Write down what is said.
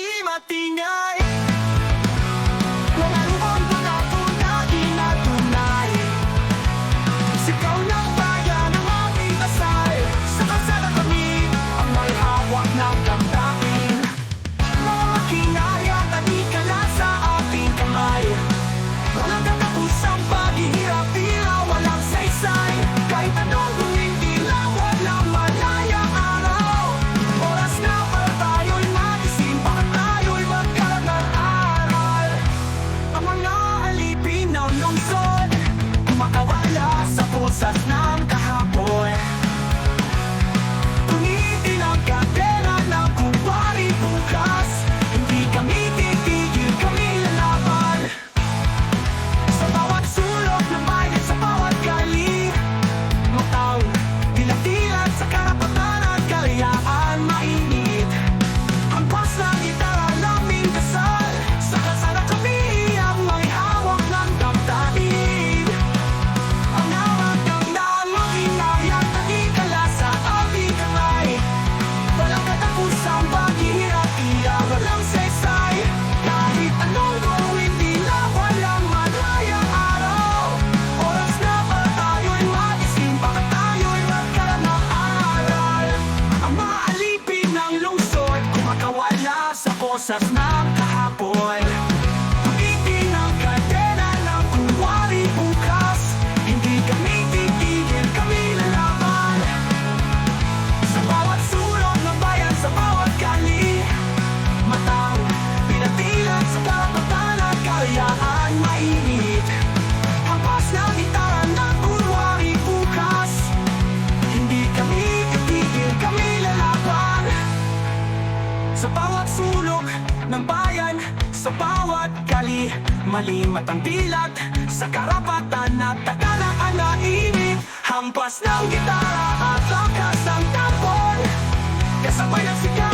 di cosas más. Sulok ng bayan Sa bawat kali Mali matang dilat Sa karapatan at takalaan na init Hampas ng gitara at lakas ng tapon Kasabay ng sigaw